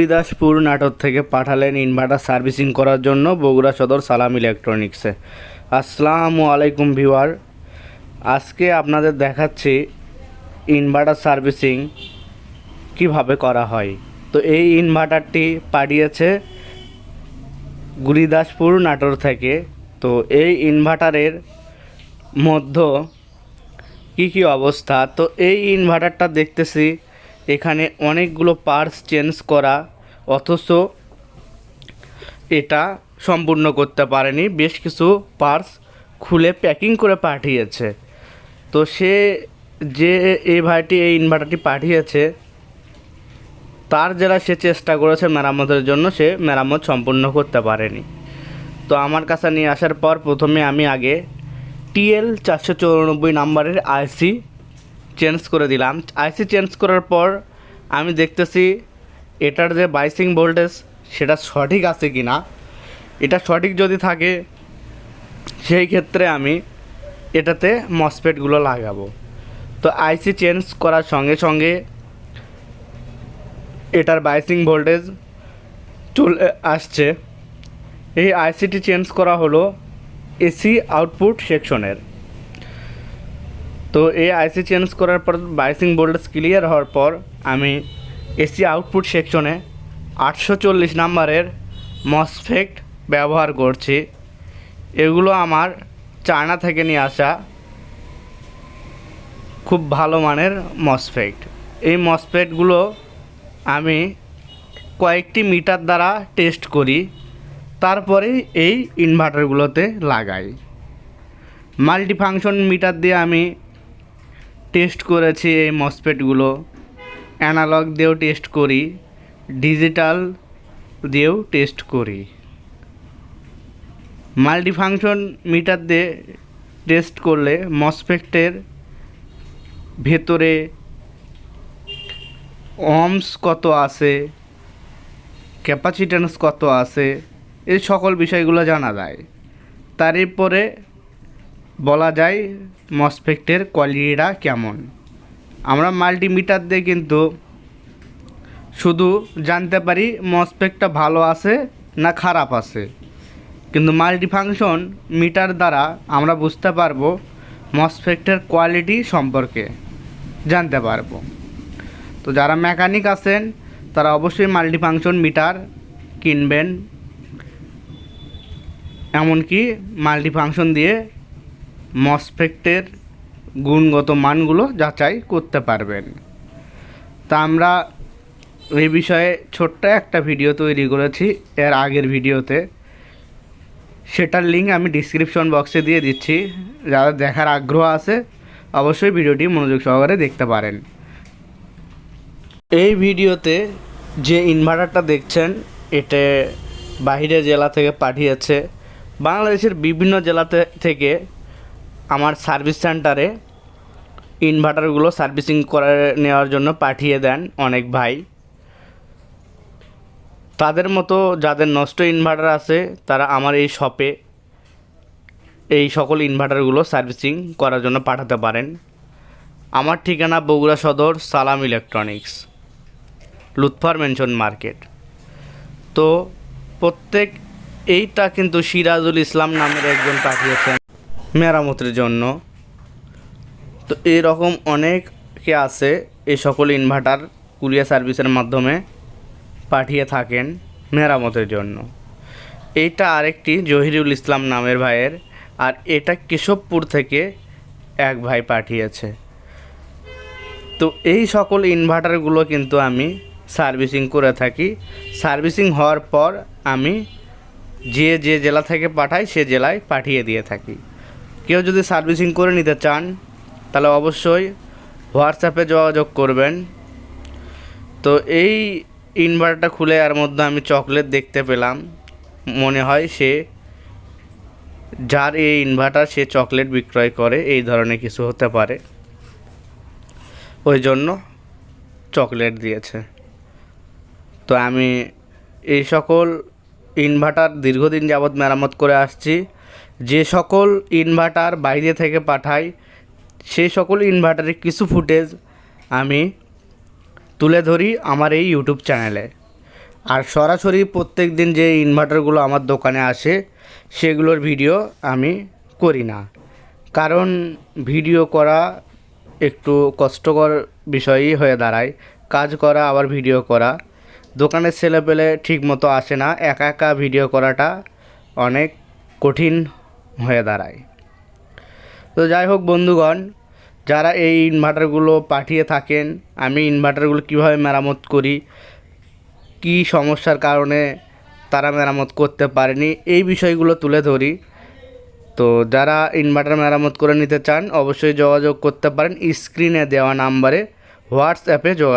হরিদাসপুর নাটোর থেকে পাঠালেন inverter servicing করার জন্য বগুড়া সদর সালাম ইলেকট্রনিক্সে। আসসালামু আলাইকুম ভিউয়ার, আজকে আপনাদের দেখাচ্ছি ইনভার্টার সার্ভিসিং কীভাবে করা হয়। তো এই ইনভার্টারটি পাঠিয়েছে গুরিদাসপুর নাটোর থেকে। তো এই ইনভার্টারের মধ্য কী কী অবস্থা? তো এই ইনভার্টারটা দেখতেছি এখানে অনেকগুলো পার্টস চেঞ্জ করা, অথচ এটা সম্পূর্ণ করতে পারেনি। বেশ কিছু পার্টস খুলে প্যাকিং করে পাঠিয়েছে। তো সে যে এই ভাইটি, এই ইনভার্টারটি পাঠিয়েছে, তার যারা সে চেষ্টা করেছে মেরামতের জন্য, সে মেরামত সম্পূর্ণ করতে পারেনি। তো আমার কাছে নিয়ে আসার পর প্রথমে আমি আগে টিএল চারশো চৌরানব্বই নাম্বারের আইসি চেঞ্জ করে দিলাম। আইসি চেঞ্জ করার পর আমি দেখতেছি এটার যে বাইসিং ভোল্টেজ সেটা সঠিক আছে কি না এটা সঠিক যদি থাকে, সেই ক্ষেত্রে আমি এটাতে মসপেটগুলো লাগাবো। তো আইসি চেঞ্জ করার সঙ্গে সঙ্গে এটার বাইসিং ভোল্টেজ চলে আসছে। এই আইসিটি চেঞ্জ করা হলো এসি আউটপুট সেকশনের। তো এই আইসি চেঞ্জ করার পর বাইসিং ভোল্টেজ ক্লিয়ার হওয়ার পর, আমি এসি আউটপুট সেকশনে আটশো চল্লিশ নাম্বারের মসফেক্ট ব্যবহার করছি। এগুলো আমার চায়না থেকে নিয়ে আসা খুব ভালো মানের মসফেক্ট এই মসফেটগুলো আমি কয়েকটি মিটার দ্বারা টেস্ট করি, তারপরে এই ইনভার্টারগুলোতে লাগাই। মাল্টিফাংশন মিটার দিয়ে আমি টেস্ট করেছি এই মসপেটগুলো অ্যানালগ দিয়েও টেস্ট করি ডিজিটাল দিয়েও টেস্ট করি। মাল্টিফাংশন মিটার দিয়ে টেস্ট করলে মসপেক্টের ভেতরে অমস কত আছে ক্যাপাসিটেন্স কত আছে, এই সকল বিষয়গুলো জানা যায়। তারপরে বলা যায় মসফেক্টের কোয়ালিটিটা কেমন। আমরা মাল্টিমিটার দিয়ে কিন্তু শুধু জানতে পারি মসফেক্টটা ভালো আছে না খারাপ আছে। কিন্তু মাল্টিফাংশন মিটার দ্বারা আমরা বুঝতে পারব মসফেক্টের কোয়ালিটি সম্পর্কে, জানতে পারব। তো যারা মেকানিক আছেন, তারা অবশ্যই মাল্টিফাংশন মিটার কিনবেন। এমনকি মাল্টিফাংশন দিয়ে মসফেক্টের গুণগত মানগুলো যাচাই করতে পারবেন। তা আমরা এই বিষয়ে ছোট্ট একটা ভিডিও তৈরি করেছি এর আগের ভিডিওতে। সেটার লিঙ্ক আমি ডিসক্রিপশন বক্সে দিয়ে দিচ্ছি। যারা দেখার আগ্রহ আছে, অবশ্যই ভিডিওটি মনোযোগ সহকারে দেখতে পারেন। এই ভিডিওতে যে ইনভার্টারটা দেখছেন, এটা বাইরে জেলা থেকে পাঠিয়েছে। বাংলাদেশের বিভিন্ন জেলাতে থেকে আমার সার্ভিস সেন্টারে ইনভার্টারগুলো সার্ভিসিং করে নেওয়ার জন্য পাঠিয়ে দেন অনেক ভাই। তাদের মতো যাদের নষ্ট ইনভার্টার আছে, তারা আমার এই শপে এই সকল ইনভার্টারগুলো সার্ভিসিং করার জন্য পাঠাতে পারেন। আমার ঠিকানা বগুড়া সদর, সালাম ইলেকট্রনিক্স, লুৎফার মেনশন মার্কেট। তো প্রত্যেক এইটা কিন্তু সিরাজুল ইসলাম নামের একজন পাঠিয়েছেন। মেরামতের জন্য। তো এরকম অনেকে আছে এই সকল ইনভার্টার কুরিয়ার সার্ভিসের মাধ্যমে পাঠিয়ে থাকেন মেরামতের জন্য। এইটা আরেকটি জহিরুল ইসলাম নামের ভাইয়ের, আর এটা কেশবপুর থেকে এক ভাই পাঠিয়েছে। তো এই সকল ইনভার্টারগুলো কিন্তু আমি সার্ভিসিং করে থাকি। সার্ভিসিং হওয়ার পর আমি যে যে জেলা থেকে পাঠাই, সে জেলায় পাঠিয়ে দিয়ে থাকি। কেউ যদি সার্ভিসিং করে নিতে চান, তাহলে অবশ্যই হোয়াটসঅ্যাপে যোগাযোগ করবেন। তো এই ইনভার্টারটা খুলে এর মধ্যে আমি চকলেট দেখতে পেলাম। মনে হয় সে, যার এই ইনভার্টার সে চকলেট বিক্রয় করে, এই ধরনের কিছু হতে পারে। ওই জন্য চকলেট দিয়েছে। তো আমি এই সকল ইনভার্টার দীর্ঘদিন যাবৎ মেরামত করে আসছি। যে সকল ইনভার্টার বাইরে থেকে পাঠাই সেই সকল ইনভার্টারের কিছু ফুটেজ আমি তুলে ধরি আমার এই ইউটিউব চ্যানেলে আর সরাসরি প্রত্যেক দিন যে ইনভার্টারগুলো আমার দোকানে আসে, সেগুলোর ভিডিও আমি করি না। কারণ ভিডিও করা একটু কষ্টকর বিষয়ই হয়ে দাঁড়ায়। কাজ করা, আবার ভিডিও করা। দোকানের ছেলে পেলে ঠিক মতো আসে না। একা একা ভিডিও করাটা অনেক কঠিন হয়ে দাঁড়ায়। তো যাই হোক বন্ধুগণ, যারা এই ইনভার্টারগুলো পাঠিয়ে থাকেন, আমি ইনভার্টারগুলো কীভাবে মেরামত করি, কী সমস্যার কারণে তারা মেরামত করতে পারেনি, এই বিষয়গুলো তুলে ধরি। তো যারা ইনভার্টার মেরামত করে নিতে চান, অবশ্যই যোগাযোগ করতে পারেন। স্ক্রিনে দেওয়া নাম্বারে হোয়াটসঅ্যাপে যোগাযোগ